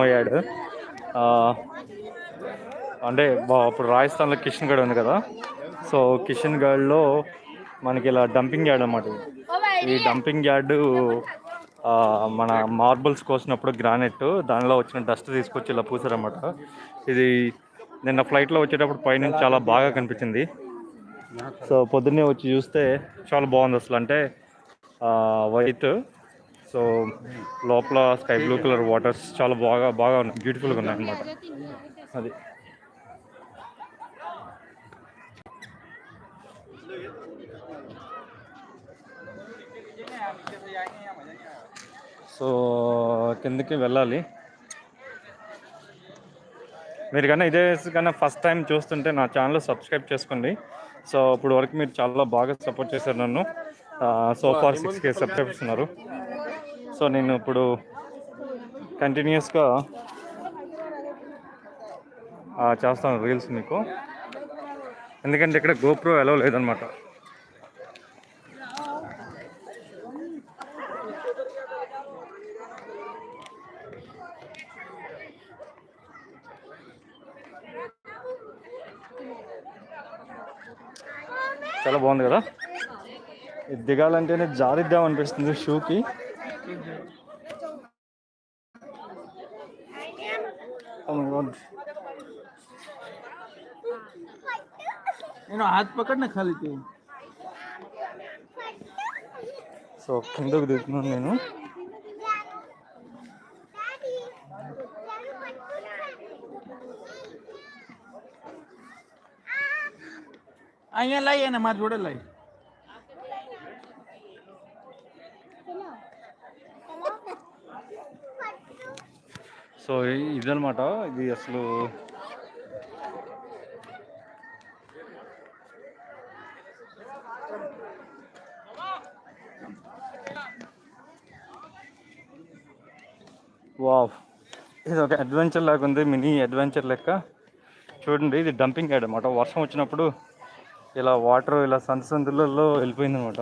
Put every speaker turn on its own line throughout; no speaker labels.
అయ్యాడు అంటే బా- అప్పుడు రాజస్థాన్లో కిషన్ గఢ్ ఉంది కదా. సో కిషన్ గఢ్లో మనకి ఇలా డంపింగ్ యార్డ్ అనమాట ఈ డంపింగ్ యార్డ్ మన మార్బుల్స్ కోసినప్పుడు గ్రానైట్ దానిలో వచ్చిన డస్ట్ తీసుకొచ్చి ఇలా పూసారన్నమాట. ఇది నిన్న ఫ్లైట్లో వచ్చేటప్పుడు పైనుంచి చాలా బాగా కనిపించింది. సో పొద్దున్నే వచ్చి చూస్తే చాలా బాగుంది అసలు. అంటే వైట్ సో లోపల స్కై బ్లూ కలర్ వాటర్స్ చాలా బాగా బాగా ఉన్నాయి. బ్యూటిఫుల్గా ఉన్నాయి అన్నమాట. అది. సో కిందకి వెళ్ళాలి. మీరు కన్నా ఇదే కన్నా ఫస్ట్ టైం చూస్తుంటే నా ఛానల్ సబ్స్క్రైబ్ చేసుకోండి. సో ఇప్పుడు వరకు మీరు చాలా బాగా సపోర్ట్ చేశారు నన్ను. So far six K subscribers ఉన్నారు. సో నేను ఇప్పుడు కంటిన్యూస్గా చేస్తాను రీల్స్ మీకు. ఎందుకంటే ఇక్కడ గోప్రో ఎలా లేదనమాట. చాలా బాగుంది కదా? ఇది దిగాలంటేనే జారిద్దాం అనిపిస్తుంది షూకి
એનો હાથ પકડ ને ખાલી તું
సో కిందకు దిగుతున్నాను నేను
અહીંયા લાવી અને મારા જોડે લાવી
సో ఇదనమాట ఇది అసలు వావ్. ఇది ఒక అడ్వెంచర్ లాగా ఉంది మినీ అడ్వెంచర్ లెక్క. చూడండి ఇది డంపింగ్ యాడ్ అనమాట వర్షం వచ్చినప్పుడు ఇలా వాటర్ ఇలా సంత సందులలో వెళ్ళిపోయింది అనమాట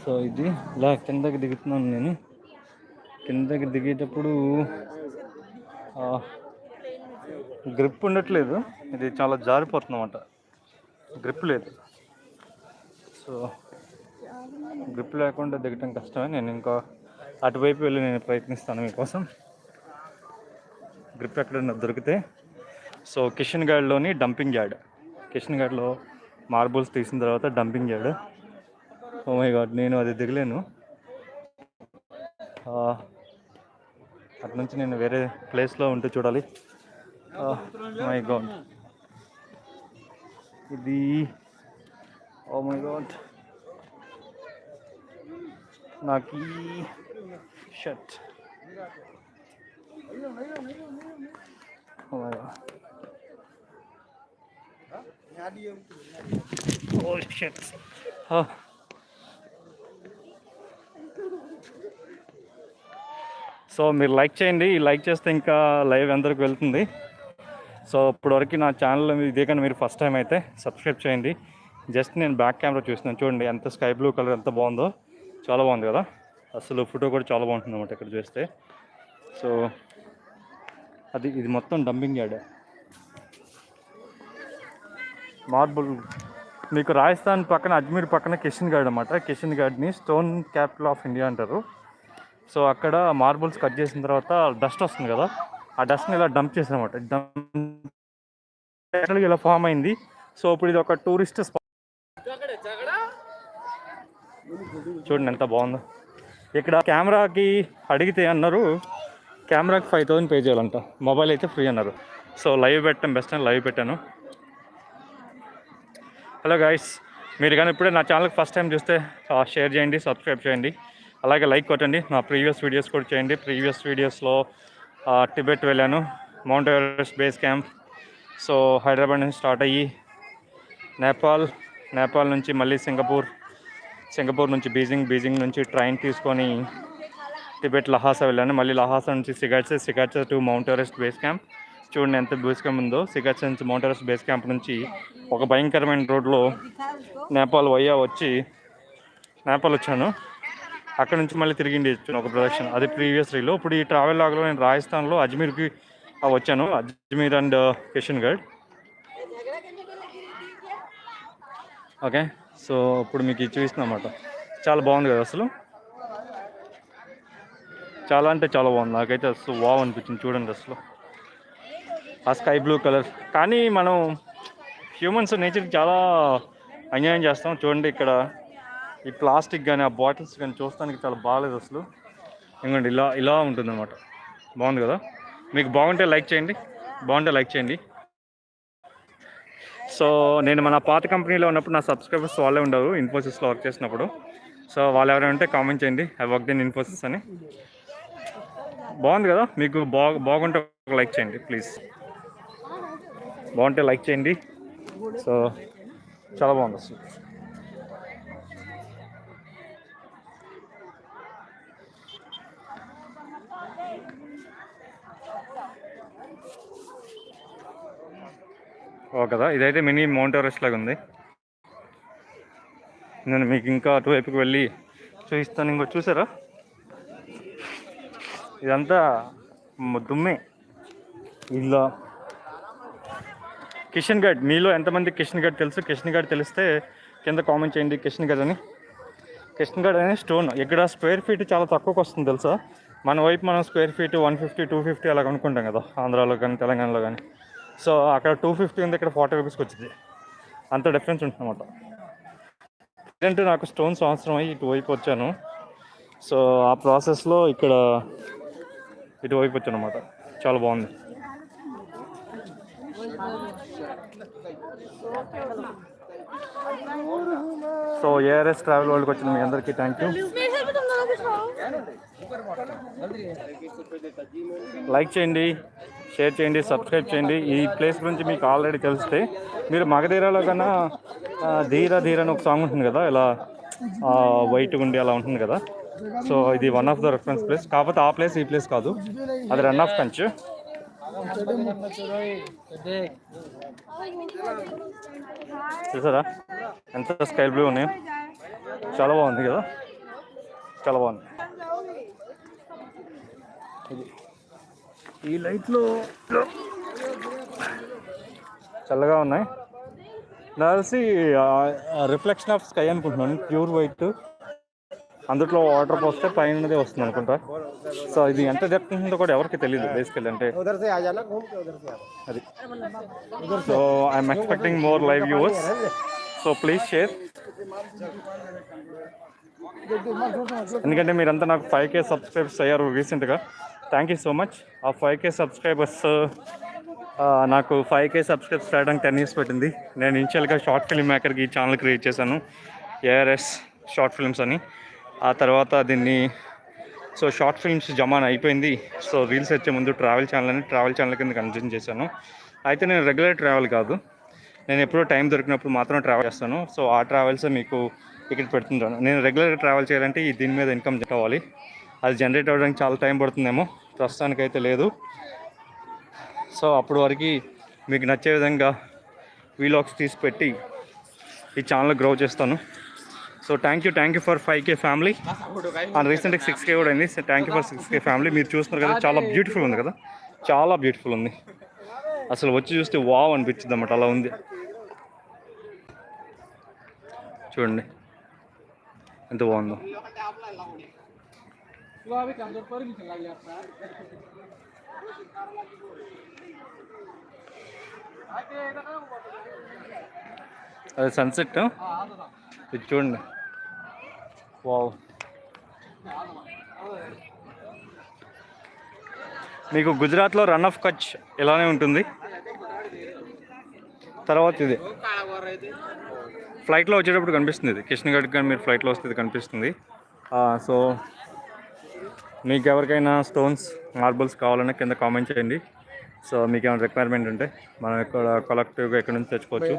సో ఇది ఇలా కిందకి దిగుతున్నాను నేను. కిందకి దిగేటప్పుడు గ్రిప్ ఉండట్లేదు. ఇది చాలా జారిపోతుంది అన్నమాట గ్రిప్ లేదు. సో గ్రిప్ లేకుండా దిగటం కష్టమే. నేను ఇంకా అటువైపు వెళ్ళి నేను ప్రయత్నిస్తాను మీకోసం. గ్రిప్ ఎక్కడన్నా దొరికితే. సో కిషన్ గాడ్లోని డంపింగ్ యార్డ్. కిషన్ గాడ్లో మార్బుల్స్ తీసిన తర్వాత dumping yard. Oh my god నేను అది దిగలేను. అటు నుంచి నేను వేరే ప్లేస్లో ఉంటూ చూడాలి. My god. ఇది ఓ మై గాడ్. నాకు ఈ షర్ట్. Oh shirt. సో మీరు లైక్ చేయండి ఈ లైక్ చేస్తే ఇంకా లైవ్ అందరికి వెళ్తుంది. సో ఇప్పటివరకు నా ఛానల్ ఇదే కానీ మీరు ఫస్ట్ టైం అయితే సబ్స్క్రైబ్ చేయండి. జస్ట్ నేను బ్యాక్ కెమెరా చూస్తున్నాను. చూడండి ఎంత స్కై బ్లూ కలర్ ఎంత బాగుందో. చాలా బాగుంది కదా. అసలు ఫోటో కూడా చాలా బాగుంటుంది అనమాట ఇక్కడ చూస్తే. సో అది ఇది మొత్తం డంపింగ్ యార్డ్ మార్బుల్ మీకు రాజస్థాన్ పక్కన అజ్మీర్ పక్కన కిషన్ గార్డ్ అనమాట కిషన్ గార్డ్ని స్టోన్ క్యాపిటల్ ఆఫ్ ఇండియా అంటారు. సో అక్కడ మార్బుల్స్ కట్ చేసిన తర్వాత డస్ట్ వస్తుంది కదా. ఆ డస్ట్ని ఇలా డంప్ చేసారన్నమాట డంప్ ఇలా ఫామ్ అయింది. సో ఇప్పుడు ఇది ఒక టూరిస్ట్ స్పాట్ చూడండి ఎంత బాగుందో. ఇక్కడ కెమెరాకి అడిగితే అన్నారు కెమెరాకి ఫైవ్ థౌసండ్ పే చేయాలంట. మొబైల్ అయితే ఫ్రీ అన్నారు. సో లైవ్ పెట్టాను బెస్ట్ అని లైవ్ పెట్టాను. హలో గైస్ మీరు కానీ ఇప్పుడే నా ఛానల్కి ఫస్ట్ టైం చూస్తే షేర్ చేయండి సబ్స్క్రైబ్ చేయండి. అలాగే లైక్ కొట్టండి. నా ప్రీవియస్ వీడియోస్ కూడా చేయండి. ప్రీవియస్ వీడియోస్లో టిబెట్ వెళ్ళాను Mount Everest base camp so Hyderabad నుంచి స్టార్ట్ అయ్యి నేపాల్ నేపాల్ నుంచి మళ్ళీ సింగపూర్ సింగపూర్ నుంచి బీజింగ్ బీజింగ్ నుంచి ట్రైన్ తీసుకొని టిబెట్ లహాసా వెళ్ళాను. మళ్ళీ లహాసా నుంచి Shigatse Shigatse to Mount Everest base camp. చూడండి ఎంత బేస్ క్యాంప్ ఉందో. సిగాట్స్ నుంచి మౌంట్ ఎవరెస్ట్ బేస్ క్యాంప్ నుంచి ఒక భయంకరమైన రోడ్లో నేపాల్ వయ్యా వచ్చి నేపాల్ వచ్చాను. అక్కడ నుంచి మళ్ళీ తిరిగి వచ్చాను ఒక ప్రదక్షిణ. అది ప్రీవియస్ రీలో. ఇప్పుడు ఈ ట్రావెల్ లాగ్లో నేను రాజస్థాన్లో అజ్మీర్కి వచ్చాను. Ajmer and Kishangarh okay. So ఇప్పుడు మీకు ఇది చూపిస్తున్నా అన్నమాట చాలా బాగుంది కదా అసలు? చాలా అంటే చాలా బాగుంది. నాకైతే అసలు వావ్ అనిపించింది చూడండి అసలు. ఆ స్కై బ్లూ కలర్. కానీ మనం హ్యూమన్స్ నేచర్కి చాలా అన్యాయం చేస్తాం. చూడండి ఇక్కడ ఈ ప్లాస్టిక్ కానీ ఆ బాటిల్స్ కానీ చూస్తానికి చాలా బాగాలేదు అసలు. ఎందుకంటే ఇలా ఇలా ఉంటుంది అనమాట బాగుంది కదా? మీకు బాగుంటే లైక్ చేయండి. బాగుంటే లైక్ చేయండి. సో నేను మన పాత కంపెనీలో ఉన్నప్పుడు నా సబ్స్క్రైబర్స్ వాళ్ళే ఉండరు ఇన్ఫోసిస్లో వర్క్ చేసినప్పుడు. సో వాళ్ళు ఎవరైనా ఉంటే కామెంట్ చేయండి ఐ వర్క్ ఇన్ ఇన్ఫోసిస్ అని. బాగుంది కదా? మీకు బాగు బాగుంటే లైక్ చేయండి ప్లీజ్ బాగుంటే లైక్ చేయండి. సో చాలా బాగుంది అసలు. ఓ కదా ఇదైతే మినీ మౌంట్ ఎవరెస్ట్ లాగా ఉంది. నేను మీకు ఇంకా అటువైపుకి వెళ్ళి చూపిస్తాను. ఇంకో చూసారా? ఇదంతా దుమ్మే. ఇలా. కిషన్ గఢ్ మీలో ఎంతమంది కిషన్ గఢ్ తెలుసు? కిషన్ గఢ్ తెలిస్తే కింద కామెంట్ చేయండి కిషన్ గఢ్ అని. కిషన్ గఢ్ అనే స్టోన్. ఇక్కడ స్క్వేర్ ఫీట్ చాలా తక్కువకి వస్తుంది తెలుసా? మన వైపు మనం square feet one fifty two fifty అలా అనుకుంటాం కదా ఆంధ్రాలో కానీ తెలంగాణలో కానీ. సో అక్కడ టూ ఫిఫ్టీ ఉంది ఇక్కడ ఫార్టీ రూపీస్కి వచ్చింది. అంత డిఫరెన్స్ ఉంటుంది అనమాట ఏంటంటే నాకు స్టోన్స్ అవసరం అయ్యి ఇటువైపు వచ్చాను. సో ఆ ప్రాసెస్లో ఇక్కడ ఇటువైపు వచ్చాను అనమాట చాలా బాగుంది. సో ఏఆర్ఎస్ ట్రావెల్ వాళ్ళకి వచ్చిన మీ అందరికీ థ్యాంక్ యూ లైక్ చేయండి. షేర్ చేయండి సబ్స్క్రైబ్ చేయండి. ఈ ప్లేస్ గురించి మీకు ఆల్రెడీ తెలిస్తే మీరు మగధీరాలో కన్నా ధీర ధీర అని ఒక సాంగ్ ఉంటుంది కదా ఇలా వైట్ ఉండి అలా ఉంటుంది కదా. సో ఇది one of the reference place కాకపోతే ఆ ప్లేస్ ఈ ప్లేస్ కాదు. అది రన్ ఆఫ్ కంచ్ చూసారా? ఎంత స్కై బ్లూ ఉన్నాయి? చాలా బాగుంది కదా? చాలా బాగుంది. ఈ లైట్లో చల్లగా ఉన్నాయి. నర్సి రిఫ్లెక్షన్ ఆఫ్ స్కై అనుకుంటున్నాను. ప్యూర్ వైట్ అందులో వాటర్ పోస్తే పైన వస్తుంది అనుకుంటా. సో ఇది ఎంత జరుగుతుందో కూడా ఎవరికి తెలియదు బేసికల్ అంటే. అది. So. I'm expecting more live viewers so please share ఎందుకంటే మీరంతా నాకు ఫైవ్ కే సబ్స్క్రైబ్స్ అయ్యారు రీసెంట్గా thank you so much uh five K subscribers నాకు ఫైవ్ కే సబ్స్క్రైబ్స్ రావడానికి టెన్ ఇయర్స్ పెట్టింది. నేను ఇన్షియల్గా షార్ట్ ఫిల్మ్ మేకర్కి ఈ ఛానల్ క్రియేట్ చేశాను. ఏఆర్ఎస్ షార్ట్ ఫిల్మ్స్ అని. ఆ తర్వాత దీన్ని సో షార్ట్ ఫిల్మ్స్ జమాన్ అయిపోయింది. సో రీల్స్ వచ్చే ముందు ట్రావెల్ ఛానల్ అని ట్రావెల్ ఛానల్ కింద కన్సిడర్ చేశాను. అయితే నేను రెగ్యులర్ ట్రావెల్ కాదు. నేను ఎప్పుడో టైం దొరికినప్పుడు మాత్రం ట్రావెల్ చేస్తాను. సో ఆ ట్రావెల్స్ మీకు ఇక్కడ పెడుతుంటాను. నేను రెగ్యులర్గా ట్రావెల్ చేయాలంటే ఈ దీని మీద ఇన్కమ్ కావాలి. అది జనరేట్ అవ్వడానికి చాలా టైం పడుతుందేమో. ప్రస్తుతానికైతే లేదు. సో అప్పుడు వరకు మీకు నచ్చే విధంగా వీలాగ్స్ తీసి పెట్టి ఈ ఛానల్ గ్రో చేస్తాను. So thank you thank you for five K family and రీసెంట్గా సిక్స్ కే కూడా అయింది. Thank you for six K family మీరు చూస్తున్నారు కదా చాలా బ్యూటిఫుల్ ఉంది కదా. చాలా బ్యూటిఫుల్ ఉంది. అసలు వచ్చి చూస్తే వావ్ అనిపించింది అన్నమాట. అలా ఉంది. చూడండి. ఎంత బాగుందో. అది సన్సెట్ ఇది చూడండి వావ్ మీకు గుజరాత్లో రన్ ఆఫ్ కచ్ ఇలానే ఉంటుంది. తర్వాత ఇది. ఫ్లైట్లో వచ్చేటప్పుడు కనిపిస్తుంది ఇది. కిషన్గఢ్ కానీ మీరు ఫ్లైట్లో వస్తే ఇది కనిపిస్తుంది. సో మీకు ఎవరికైనా స్టోన్స్ మార్బుల్స్ కావాలన్నా కింద కామెంట్ చేయండి సో మీకు ఏమైనా రిక్వైర్మెంట్ ఉంటే మనం ఇక్కడ కలెక్టివ్గా ఎక్కడి నుంచి తెచ్చుకోవచ్చు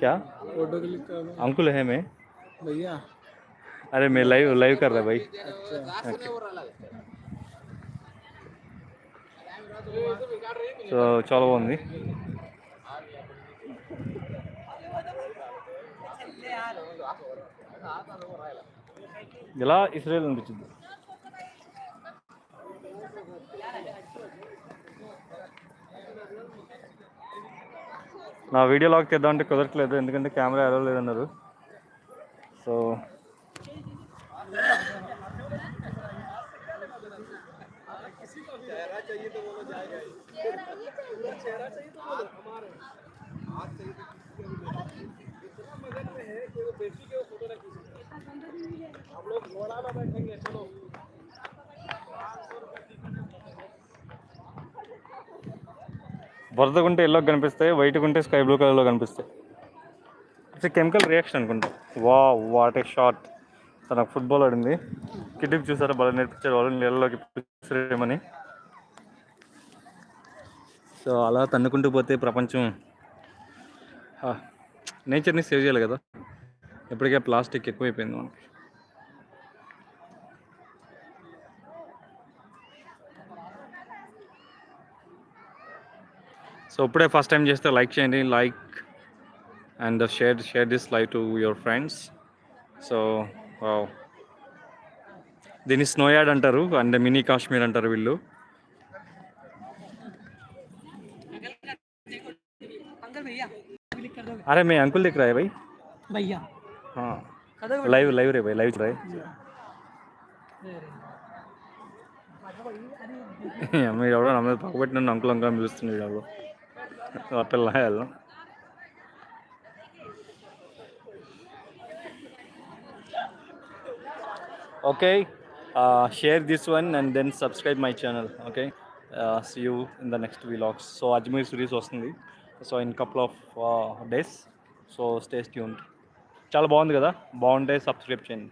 క్యా
అంకుల్
హేమే అరే మీ లైవ్ లైవ్ కర్రా రా సో చాలా బాగుంది ఇలా ఇస్రాయల్ అనిపించింది? నా వీడియో లాక్ చేద్దాం అంటే కుదరట్లేదు ఎందుకంటే కెమెరా ఎలా లేదన్నారు. సో బురదగా ఉంటే ఎల్లో కనిపిస్తాయి వైట్ ఉంటే స్కై బ్లూ కలర్లో కనిపిస్తాయి. ఇట్స్ కెమికల్ రియాక్షన్ అనుకుంటా. వా వాట్ ఏ షార్ట్ తన ఫుట్బాల్ ఆడింది. కిడ్డిప్ చూసారా? బాగా నేర్పించారు. వాళ్ళు నీళ్ళలోకి పిసిరేయమని సో అలా తన్నుకుంటూ పోతే ప్రపంచం నేచర్ని సేవ్ చేయాలి కదా. ఇప్పటికే ప్లాస్టిక్ ఎక్కువైపోయింది మనకి. సో ఇప్పుడే ఫస్ట్ టైం చేస్తే లైక్ చేయండి like and share share this live to your friends so దీన్ని స్నోయాడ్ అంటారు అండ్ మినీ కాశ్మీర్ అంటారు వీళ్ళు. అరే
మే
అంకుల్
దగ్గర భయ్
లైవ్ లైవ్ రే భయ్ లైవ్ రాయ్ మీరు ఎవడో నమ్మదు పక్కబెట్టిన అంకుల్ అంకుల్ పిలుస్తున్నాడు అట్లా లాయాలి okay share this one and then subscribe my channel okay see you in the next vlogs so Ajmer series వస్తుంది so in couple of days so stays tuned చాలా బాగుంది కదా బాగుంటే సబ్స్క్రైబ్ చేయండి